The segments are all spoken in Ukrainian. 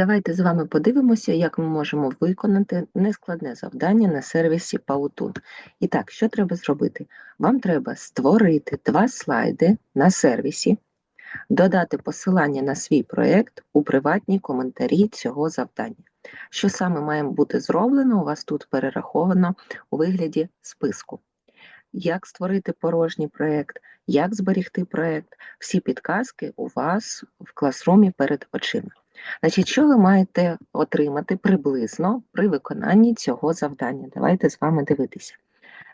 Давайте з вами подивимося, як ми можемо виконати нескладне завдання на сервісі Powtoon. І так, що треба зробити? Вам треба створити два слайди на сервісі, додати посилання на свій проєкт у приватні коментарі цього завдання. Що саме має бути зроблено, у вас тут перераховано у вигляді списку. Як створити порожній проєкт, як зберігти проєкт, всі підказки у вас в класрумі перед очима. Значить, що ви маєте отримати приблизно при виконанні цього завдання? Давайте з вами дивитися.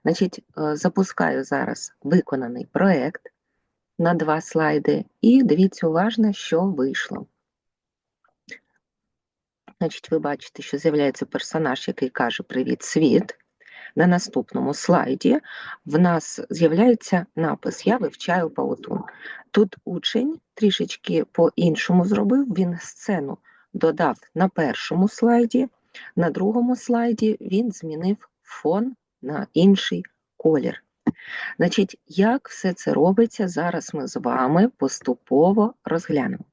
Значить, е, запускаю зараз виконаний проєкт на два слайди, і дивіться уважно, що вийшло. Значить, ви бачите, що з'являється персонаж, який каже Привіт, світ. На наступному слайді в нас з'являється напис Я вивчаю паутун. Тут учень трішечки по-іншому зробив, він сцену додав на першому слайді, на другому слайді він змінив фон на інший колір. Значить, як все це робиться, зараз ми з вами поступово розглянемо.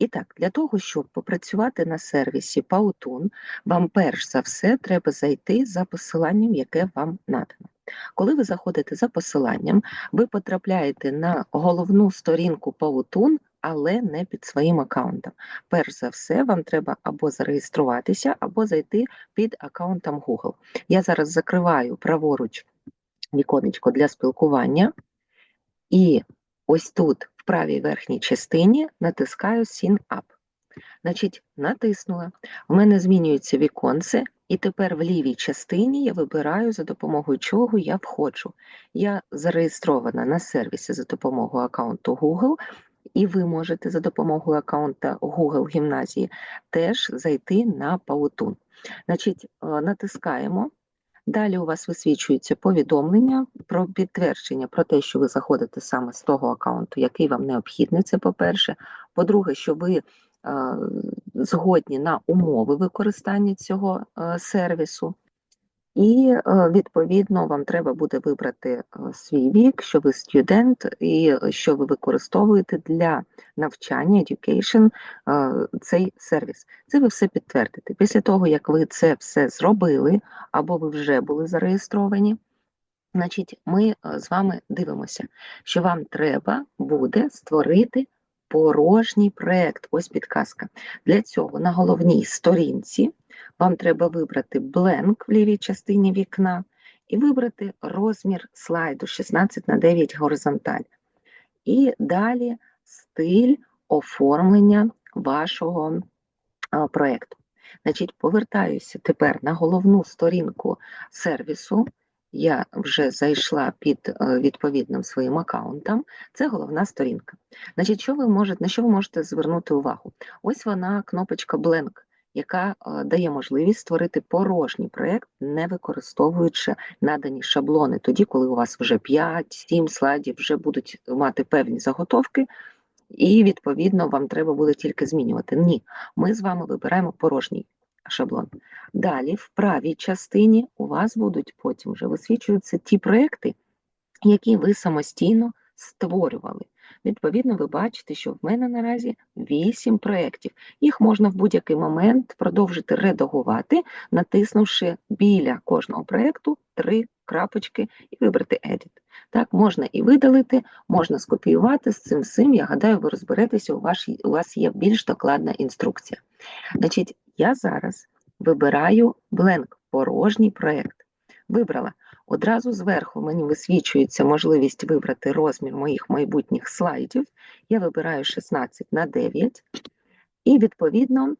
І так, для того, щоб попрацювати на сервісі Powtoon, вам перш за все треба зайти за посиланням, яке вам надано. Коли ви заходите за посиланням, ви потрапляєте на головну сторінку Powtoon, але не під своїм аккаунтом. Перш за все, вам треба або зареєструватися, або зайти під аккаунтом Google. Я зараз закриваю праворуч віконечко для спілкування, і ось тут в правій верхній частині натискаю Sign Up. Значить, натиснула. У мене змінюється віконце, і тепер в лівій частині я вибираю, за допомогою чого я входжу. Я зареєстрована на сервісі за допомогою аккаунту Google, і ви можете за допомогою аккаунта Google гімназії теж зайти на Powtoon. Значить, е, натискаємо. Далі у вас висвічується повідомлення про підтвердження про те, що ви заходите саме з того аккаунту, який вам необхідний. Це по-перше. По-друге, що ви е, згодні на умови використання цього е, сервісу. І, е, відповідно, вам треба буде вибрати е, свій вік, що ви студент, і що ви використовуєте для навчання, education, е, цей сервіс. Це ви все підтвердите. Після того, як ви це все зробили, або ви вже були зареєстровані, значить, ми з вами дивимося, що вам треба буде створити порожній проєкт. Ось підказка. Для цього на головній сторінці. Вам треба вибрати бленк в лівій частині вікна і вибрати розмір слайду 16 на 9 горизонталь. І далі стиль оформлення вашого проєкту. Значить, повертаюся тепер на головну сторінку сервісу. Я вже зайшла під е, відповідним своїм аккаунтом. Це головна сторінка. Значить, що ви можете, на що ви можете звернути увагу? Ось вона, кнопочка Blank яка е, дає можливість створити порожній проєкт, не використовуючи надані шаблони, тоді, коли у вас вже 5-7 слайдів вже будуть мати певні заготовки, і, відповідно, вам треба буде тільки змінювати. Ні, ми з вами вибираємо порожній шаблон. Далі, в правій частині, у вас будуть потім вже висвічуються ті проекти, які ви самостійно створювали. Відповідно, ви бачите, що в мене наразі 8 проєктів. Їх можна в будь-який момент продовжити редагувати, натиснувши біля кожного проєкту три крапочки і вибрати Edit. Так, можна і видалити, можна скопіювати з цим всім. Я гадаю, ви розберетеся, у вас, у вас є більш докладна інструкція. Значить, я зараз вибираю бленк, порожній проєкт. Вибрала. Одразу зверху мені висвічується можливість вибрати розмір моїх майбутніх слайдів. Я вибираю 16 на 9, і, відповідно,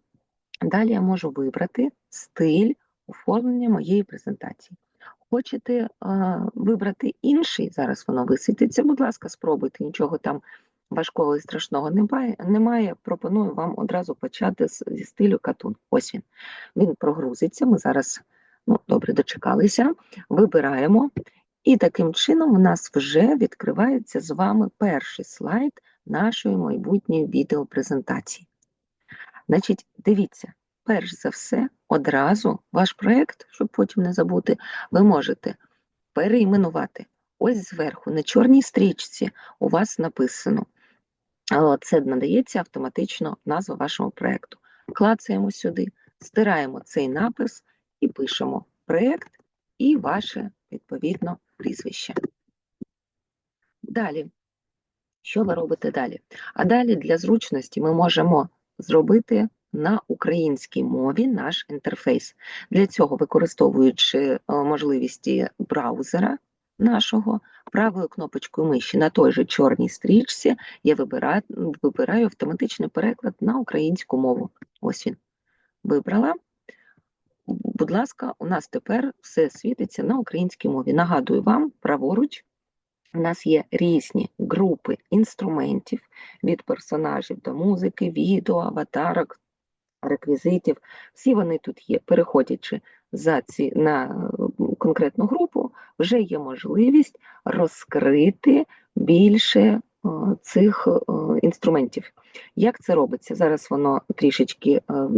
далі я можу вибрати стиль оформлення моєї презентації. Хочете а, вибрати інший, зараз воно висвітиться, будь ласка, спробуйте, нічого там важкого і страшного немає. Пропоную вам одразу почати зі стилю катун. Ось він. Він прогрузиться. Ми зараз. Ну, добре, дочекалися, вибираємо. І таким чином у нас вже відкривається з вами перший слайд нашої майбутньої відеопрезентації. Значить, дивіться, перш за все, одразу ваш проєкт, щоб потім не забути, ви можете переіменувати. Ось зверху, на чорній стрічці, у вас написано. Це надається автоматично назва вашого проєкту. клацаємо сюди, стираємо цей напис і пишемо проєкт і ваше відповідно прізвище. Далі, що ви робите далі? А далі для зручності ми можемо зробити на українській мові наш інтерфейс. Для цього, використовуючи е, можливості браузера нашого, правою кнопочкою миші на той же чорній стрічці я вибираю, вибираю автоматичний переклад на українську мову. Ось він. Вибрала. Будь ласка, у нас тепер все світиться на українській мові. Нагадую вам, праворуч у нас є різні групи інструментів від персонажів до музики, відео, аватарок, реквізитів. Всі вони тут є. Переходячи за ці, на конкретну групу, вже є можливість розкрити більше о, цих о, інструментів. Як це робиться? Зараз воно трішечки о,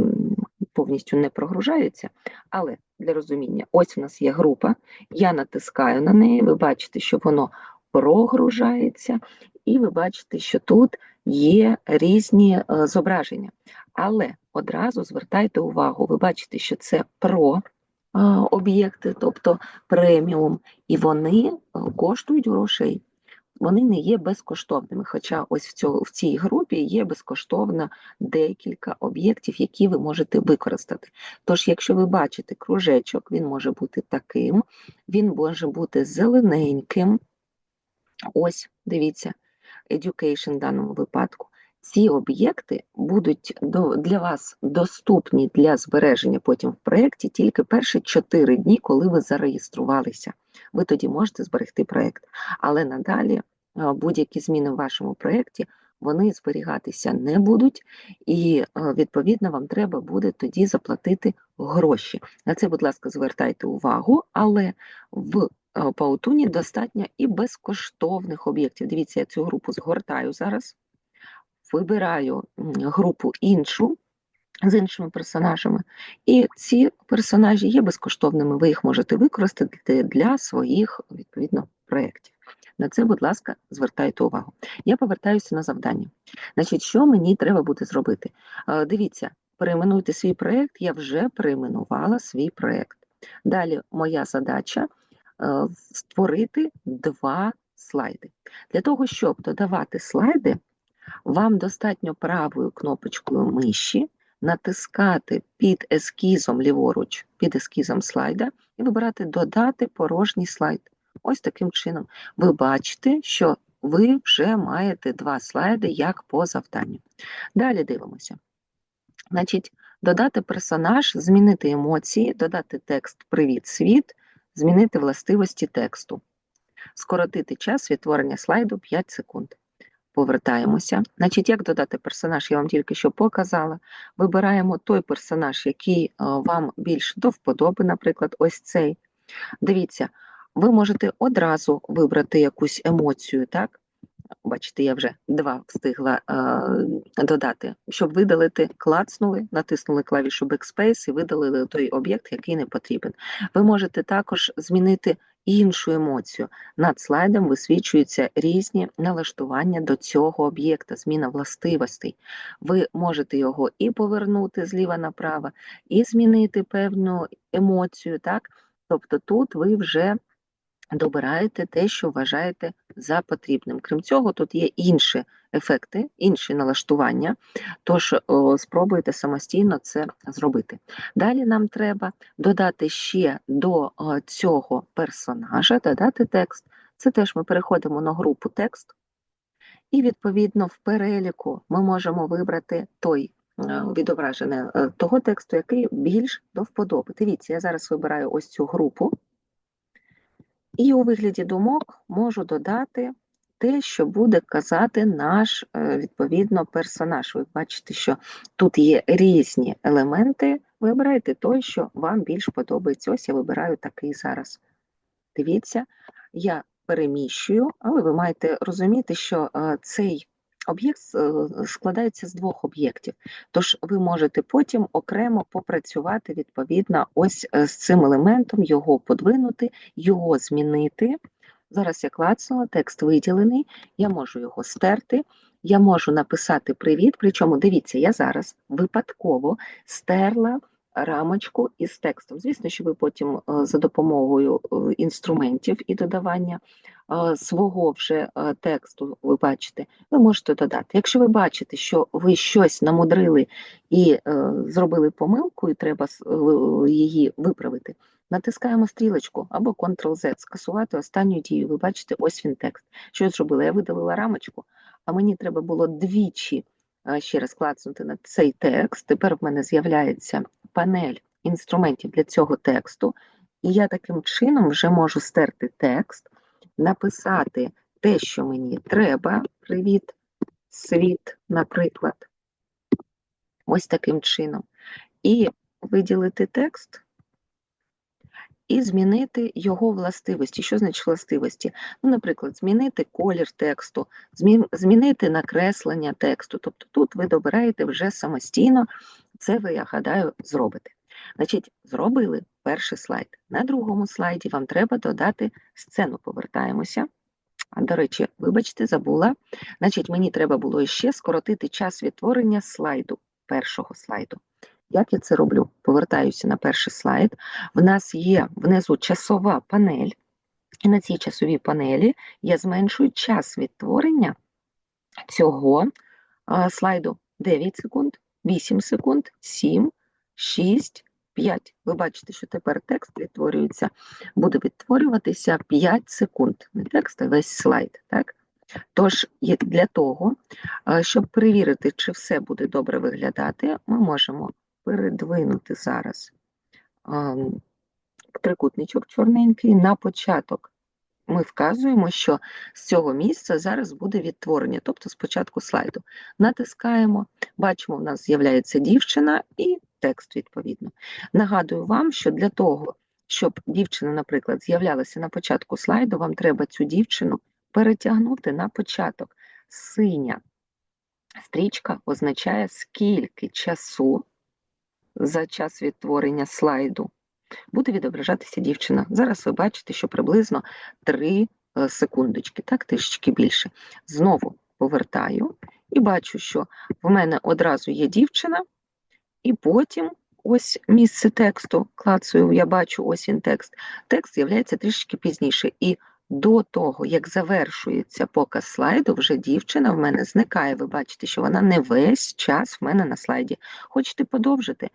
повністю не прогружається, але для розуміння, ось у нас є група, я натискаю на неї, ви бачите, що воно прогружається, і ви бачите, що тут є різні е, зображення. Але одразу звертайте увагу, ви бачите, що це про е, об'єкти, тобто преміум, і вони е, коштують грошей. Вони не є безкоштовними. Хоча ось в цьому, в цій групі є безкоштовно декілька об'єктів, які ви можете використати. Тож, якщо ви бачите кружечок, він може бути таким, він може бути зелененьким. Ось, дивіться, education в даному випадку. Ці об'єкти будуть для вас доступні для збереження потім в проєкті тільки перші 4 дні, коли ви зареєструвалися. Ви тоді можете зберегти проєкт. Але надалі будь-які зміни в вашому проєкті вони зберігатися не будуть, і, відповідно, вам треба буде тоді заплатити гроші. На це, будь ласка, звертайте увагу, але в Паутуні достатньо і безкоштовних об'єктів. Дивіться, я цю групу згортаю зараз, вибираю групу іншу з іншими персонажами, і ці персонажі є безкоштовними, ви їх можете використати для своїх відповідно проєктів. На це, будь ласка, звертайте увагу. Я повертаюся на завдання. Значить, що мені треба буде зробити? Дивіться, перейменуйте свій проєкт, я вже перейменувала свій проєкт. Далі моя задача. Е, створити два слайди. Для того, щоб додавати слайди, вам достатньо правою кнопочкою миші натискати під ескізом ліворуч, під ескізом слайда, і вибирати Додати порожній слайд. Ось таким чином. Ви бачите, що ви вже маєте два слайди як по завданню. Далі дивимося. Значить, Додати персонаж, змінити емоції, додати текст Привіт, світ змінити властивості тексту, скоротити час відтворення слайду 5 секунд. Повертаємося. Значить, як додати персонаж, я вам тільки що показала. Вибираємо той персонаж, який е, вам більш до вподоби, наприклад, ось цей. Дивіться, ви можете одразу вибрати якусь емоцію, так? Бачите, я вже два встигла е, додати. Щоб видалити, клацнули, натиснули клавішу Backspace і видалили той об'єкт, який не потрібен. Ви можете також змінити іншу емоцію. Над слайдом висвічуються різні налаштування до цього об'єкта, зміна властивостей. Ви можете його і повернути зліва направо, і змінити певну емоцію. так? Тобто тут ви вже добираєте те, що вважаєте за потрібним. Крім цього, тут є інші ефекти, інші налаштування, тож спробуйте самостійно це зробити. Далі нам треба додати ще до цього персонажа, додати текст. Це теж ми переходимо на групу текст, і, відповідно, в переліку ми можемо вибрати той. Відображене того тексту, який більш до вподоби. Дивіться, я зараз вибираю ось цю групу. І у вигляді думок можу додати те, що буде казати наш, е, відповідно, персонаж. Ви бачите, що тут є різні елементи. Вибирайте той, що вам більш подобається. Ось я вибираю такий зараз. Дивіться, я переміщую, але ви маєте розуміти, що е, цей Об'єкт е, складається з двох об'єктів, тож ви можете потім окремо попрацювати відповідно ось е, з цим елементом, його подвинути, його змінити. Зараз я клацнула, текст виділений, я можу його стерти я можу написати привіт, причому дивіться, я зараз випадково стерла рамочку із текстом. Звісно, що ви потім е, за допомогою інструментів і додавання свого вже тексту, ви бачите, ви можете додати. Якщо ви бачите, що ви щось намудрили і е, зробили помилку, і треба е, її виправити, натискаємо стрілочку або Ctrl-Z, скасувати останню дію. Ви бачите, ось він текст. Що я зробила? Я видалила рамочку, а мені треба було двічі ще раз клацнути на цей текст. Тепер в мене з'являється панель інструментів для цього тексту, і я таким чином вже можу стерти текст, написати те, що мені треба. Привіт, світ, наприклад. Ось таким чином. І виділити текст і змінити його властивості. Що значить властивості? Ну, наприклад, змінити колір тексту, змінити накреслення тексту. Тобто тут ви добираєте вже самостійно, це ви, я гадаю, зробите. Значить, зробили перший слайд. На другому слайді вам треба додати сцену. Повертаємося. А, до речі, вибачте, забула. Значить, мені треба було ще скоротити час відтворення слайду, першого слайду. Як я це роблю? Повертаюся на перший слайд. В нас є внизу часова панель, і на цій часовій панелі я зменшую час відтворення цього слайду 9 секунд, 8 секунд, 7, 6, 5. Ви бачите, що тепер текст відтворюється, буде відтворюватися 5 секунд. Не текст, а весь слайд. Так? Тож, для того, щоб перевірити, чи все буде добре виглядати, ми можемо передвинути зараз трикутничок чорненький на початок. Ми вказуємо, що з цього місця зараз буде відтворення, тобто спочатку слайду. Натискаємо, бачимо, в нас з'являється дівчина і текст відповідно. Нагадую вам, що для того, щоб дівчина, наприклад, з'являлася на початку слайду, вам треба цю дівчину перетягнути на початок. Синя стрічка означає, скільки часу за час відтворення слайду буде відображатися дівчина. Зараз ви бачите, що приблизно 3 секундочки, так, трішечки більше. Знову повертаю і бачу, що в мене одразу є дівчина, і потім ось місце тексту, клацаю, я бачу ось він текст. Текст з'являється трішки пізніше. І до того, як завершується показ слайду, вже дівчина в мене зникає. Ви бачите, що вона не весь час в мене на слайді. Хочете подовжити?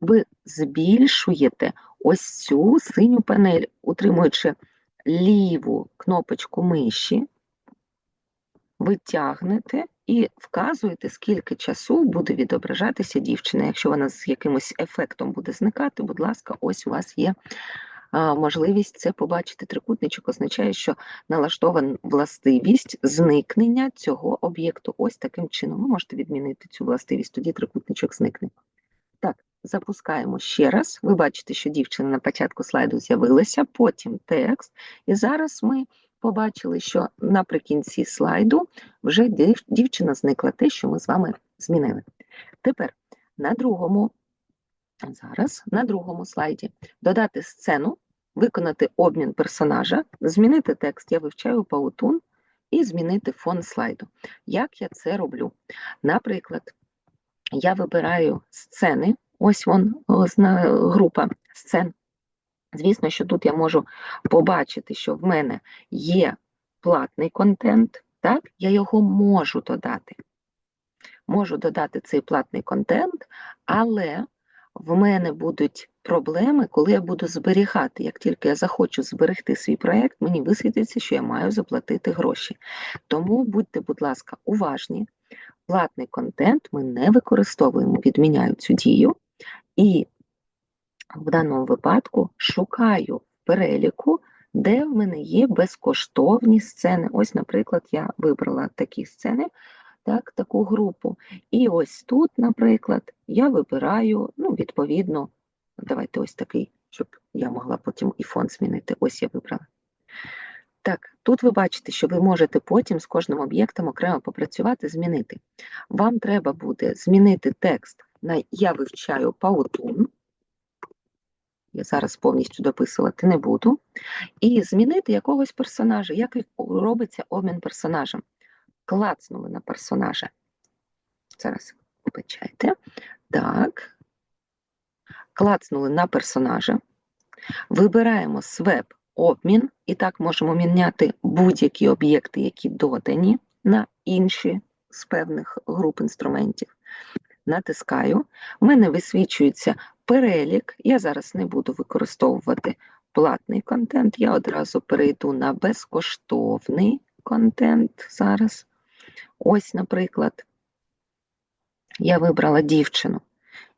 Ви збільшуєте ось цю синю панель, утримуючи ліву кнопочку миші, витягнете і вказуєте, скільки часу буде відображатися дівчина. Якщо вона з якимось ефектом буде зникати, будь ласка, ось у вас є можливість це побачити. Трикутничок означає, що налаштована властивість зникнення цього об'єкту. Ось таким чином. Ви можете відмінити цю властивість, тоді трикутничок зникне. Так, запускаємо ще раз. Ви бачите, що дівчина на початку слайду з'явилася, потім текст. І зараз ми побачили, що наприкінці слайду вже дів- дівчина зникла те, що ми з вами змінили. Тепер на другому, зараз на другому слайді додати сцену, виконати обмін персонажа, змінити текст, я вивчаю паутун, і змінити фон слайду. Як я це роблю? Наприклад, я вибираю сцени, ось вон група сцен. Звісно, що тут я можу побачити, що в мене є платний контент, так, я його можу додати. Можу додати цей платний контент, але в мене будуть проблеми, коли я буду зберігати. Як тільки я захочу зберегти свій проєкт, мені висвітиться, що я маю заплатити гроші. Тому будьте, будь ласка, уважні. Платний контент ми не використовуємо, відміняю цю дію. І в даному випадку шукаю переліку, де в мене є безкоштовні сцени. Ось, наприклад, я вибрала такі сцени, так, таку групу. І ось тут, наприклад, я вибираю, ну, відповідно, давайте ось такий, щоб я могла потім і фон змінити. Ось я вибрала. Так, тут ви бачите, що ви можете потім з кожним об'єктом окремо попрацювати, змінити. Вам треба буде змінити текст на Я вивчаю паутун. Я зараз повністю дописувати не буду. І змінити якогось персонажа, як робиться обмін персонажем. клацнули на персонажа. Зараз вибачайте. Так. Клацнули на персонажа. Вибираємо свеп обмін, і так можемо міняти будь-які об'єкти, які додані на інші з певних груп інструментів. Натискаю. У мене висвічується перелік. Я зараз не буду використовувати платний контент, я одразу перейду на безкоштовний контент зараз. Ось, наприклад, я вибрала дівчину.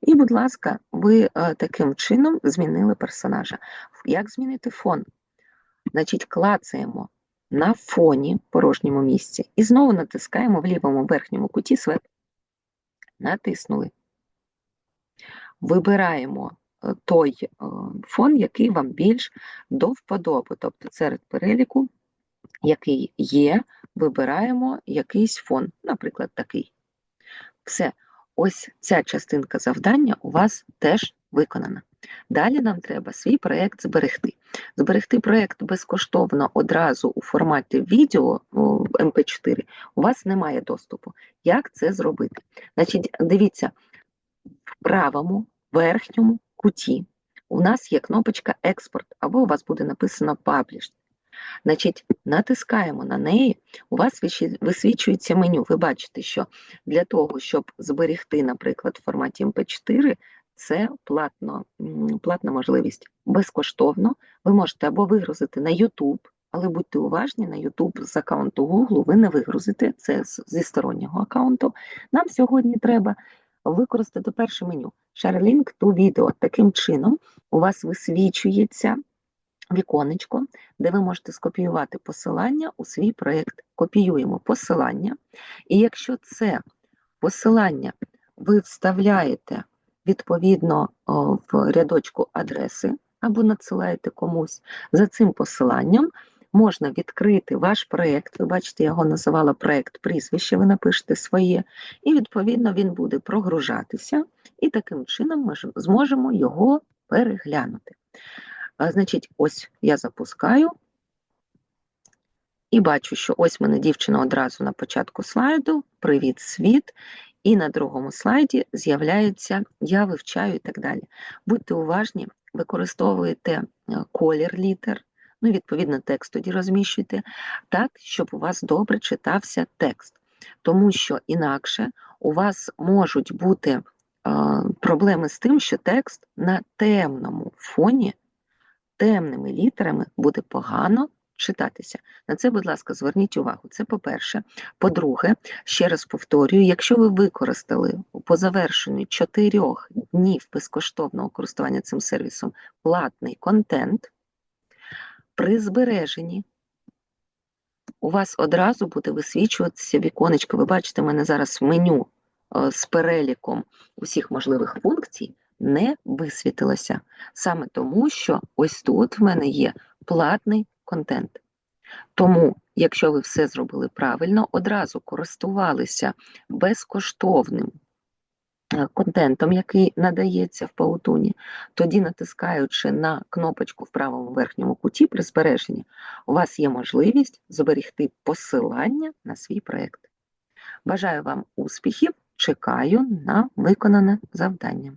І, будь ласка, ви е, таким чином змінили персонажа. Як змінити фон? Значить, клацаємо на фоні порожньому місці і знову натискаємо в лівому верхньому куті. Натиснули. Вибираємо е, той е, фон, який вам більш до вподоби. Тобто серед переліку, який є, вибираємо якийсь фон, наприклад, такий. Все, ось ця частинка завдання у вас теж виконана. Далі нам треба свій проєкт зберегти. Зберегти проєкт безкоштовно одразу у форматі відео в MP4 у вас немає доступу. Як це зробити? Значить, дивіться, в правому верхньому куті у нас є кнопочка Експорт, або у вас буде написано Publish. Значить, натискаємо на неї, у вас висвічується меню. Ви бачите, що для того, щоб зберегти, наприклад, в форматі MP4, це платно, платна можливість. Безкоштовно ви можете або вигрузити на YouTube, але будьте уважні, на YouTube з аккаунту Google ви не вигрузите це зі стороннього аккаунту. Нам сьогодні треба використати перше меню Share Link to Video. Таким чином, у вас висвічується віконечко, де ви можете скопіювати посилання у свій проєкт. Копіюємо посилання, і якщо це посилання ви вставляєте відповідно в рядочку адреси або надсилаєте комусь, за цим посиланням можна відкрити ваш проєкт. Ви бачите, я його називала проєкт прізвище, ви напишете своє, і відповідно він буде прогружатися, і таким чином ми зможемо його переглянути. Значить, ось я запускаю. І бачу, що ось мене дівчина одразу на початку слайду. Привіт, світ! І на другому слайді з'являється Я вивчаю і так далі. Будьте уважні, використовуєте е, колір літер, ну, відповідно, текст тоді розміщуйте, так, щоб у вас добре читався текст. Тому що інакше у вас можуть бути е, проблеми з тим, що текст на темному фоні темними літерами буде погано читатися. На це, будь ласка, зверніть увагу. Це по-перше. По-друге, ще раз повторюю, якщо ви використали по завершенню чотирьох днів безкоштовного користування цим сервісом платний контент, при збереженні у вас одразу буде висвічуватися віконечко. Ви бачите, в мене зараз меню е, з переліком усіх можливих функцій не висвітилося. Саме тому, що ось тут в мене є платний контент. Тому, якщо ви все зробили правильно, одразу користувалися безкоштовним е, контентом, який надається в паутуні, тоді, натискаючи на кнопочку в правому верхньому куті при збереженні, у вас є можливість зберегти посилання на свій проєкт. Бажаю вам успіхів! Чекаю на виконане завдання.